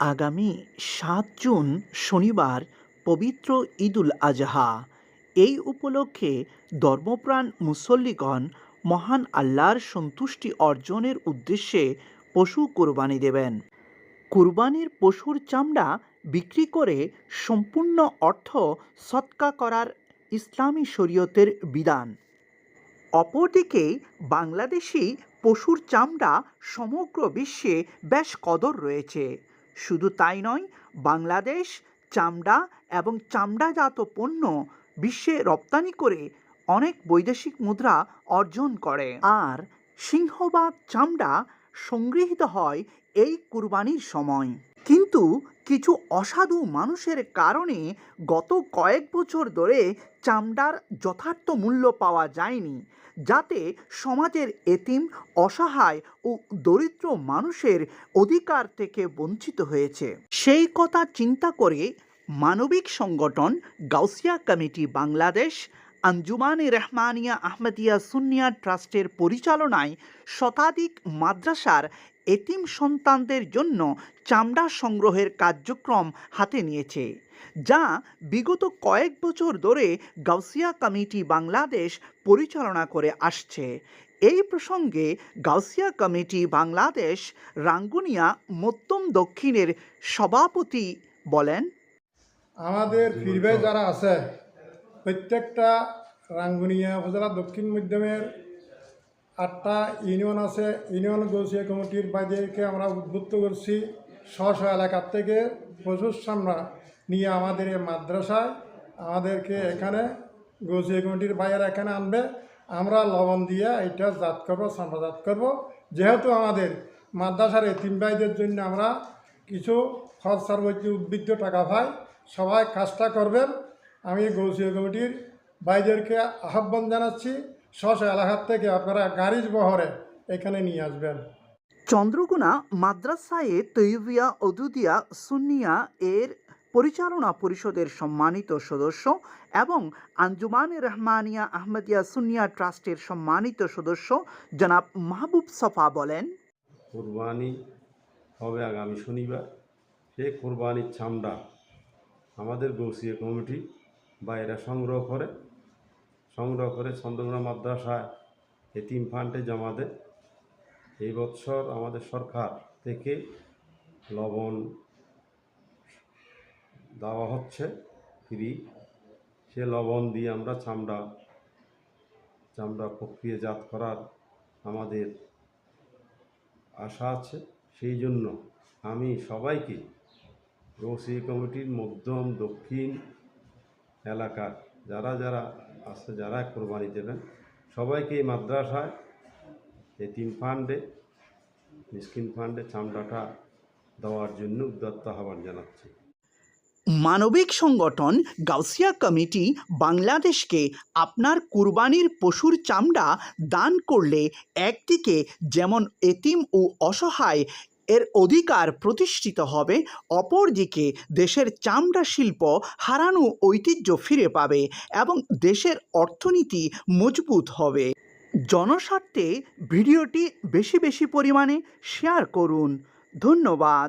আগামী সাত জুন শনিবার পবিত্র ঈদুল আজহা। এই উপলক্ষে ধর্মপ্রাণ মুসল্লিগণ মহান আল্লাহর সন্তুষ্টি অর্জনের উদ্দেশ্যে পশু কোরবানি দেবেন। কুরবানির পশুর চামড়া বিক্রি করে সম্পূর্ণ অর্থ সৎকা করার ইসলামী শরীয়তের বিধান। অপরদিকে বাংলাদেশি পশুর চামড়া সমগ্র বিশ্বে বেশ কদর রয়েছে। শুধু তাই নয়, বাংলাদেশ, চামড়া এবং চামড়াজাত পণ্য বিশ্বে রপ্তানি করে অনেক বৈদেশিক মুদ্রা অর্জন করে। আর সিংহবাগ চামড়া সংগৃহীত হয় এই কুরবানির সময়। কিন্তু কিছু অসাধু মানুষের কারণে গত কয়েক বছর ধরে চামড়ার যথার্থ মূল্য পাওয়া যায়নি, যাতে সমাজের এতিম, অসহায় ও দরিদ্র মানুষের অধিকার থেকে বঞ্চিত হয়েছে। সেই কথা চিন্তা করে মানবিক সংগঠন গাউসিয়া কমিটি বাংলাদেশ আঞ্জুমানে রেহমানিয়া আহমদিয়া সুনিয়া ট্রাস্টের পরিচালনায় শতাধিক মাদ্রাসার এতিম সন্তানদের জন্য চামড়া সংগ্রহের কার্যক্রম হাতে নিয়েছে, যা বিগত কয়েক বছর ধরে গাউসিয়া কমিটি বাংলাদেশ পরিচালনা করে আসছে। এই প্রসঙ্গে গাউসিয়া কমিটি বাংলাদেশ রাঙ্গুনিয়া মধ্যম দক্ষিণের সভাপতি বলেন, আমাদের ফিরবে যারা আছে প্রত্যেকটা রাঙ্গুনিয়া উপজেলা দক্ষিণ মধ্যমের আটটা ইউনিয়ন আছে। ইউনিয়ন গৌসিয়া কমিটির বাইদেরকে আমরা উদ্বুদ্ধ করছি। স্ব স্ব এলাকার থেকে প্রচুর সামনা নিয়ে আমাদের এই মাদ্রাসায় আমাদেরকে এখানে গৌসিয়া কমিটির বাইরে এখানে আনবে। আমরা লবণ দিয়ে এটা জাত করব সামরাজাত করব। যেহেতু আমাদের মাদ্রাসার এতিম ভাইদের জন্য আমরা কিছু খরচার মধ্যে উদ্বৃত্ত টাকা পাই, সবাই কাজটা করবেন। আমি গৌসীয় কমিটির ভাইদেরকে আহ্বান জানাচ্ছি স্ব এলাকার থেকে আপনারা গাড়ির বহরে এখানে নিয়ে আসবেন। চন্দ্রগুনা মাদ্রাসায়ে তৈবিয়া অদুদিয়া সুন্নিয়া এর পরিচালনা পরিষদের সম্মানিত সদস্য এবং আঞ্জুমান রহমানিয়া আহমদিয়া সুনিয়া ট্রাস্টের সম্মানিত সদস্য জনাব মাহবুব সফা বলেন কোরবানি হবে আগামী শনিবার। সে কোরবানির চামড়া আমাদের গৌসিয়া কমিটি বাইরে সংগ্রহ করে সংগ্রহ করে চন্দ্রগুনা মাদ্রাসায় এতিম ফান্ডে জমা দেয়। এই বছর আমাদের সরকার থেকে লবণ দেওয়া হচ্ছে ফ্রি। সে লবণ দিয়ে আমরা চামড়া চামড়া প্রক্রিয়াজাত করার আমাদের আশা আছে। সেই জন্য আমি সবাইকে রৌসি কমিটির মধ্যম, দক্ষিণ এলাকার যারা যারা আছে, যারা কোরবানি দেবেন, সবাইকে এই মাদ্রাসায় এতিম ফান্ডে, মিসকিন ফান্ডে চামড়াটা দেওয়ার জন্য উদ্যত্ত আহ্বান জানাচ্ছি। মানবিক সংগঠন গাউসিয়া কমিটি বাংলাদেশকে আপনার কুরবানির পশুর চামড়া দান করলে একদিকে যেমন এতিম ও অসহায় এর অধিকার প্রতিষ্ঠিত হবে, অপরদিকে দেশের চামড়া শিল্প হারানো ঐতিহ্য ফিরে পাবে এবং দেশের অর্থনীতি মজবুত হবে। জনস্বার্থে ভিডিওটি বেশি বেশি পরিমাণে শেয়ার করুন। ধন্যবাদ।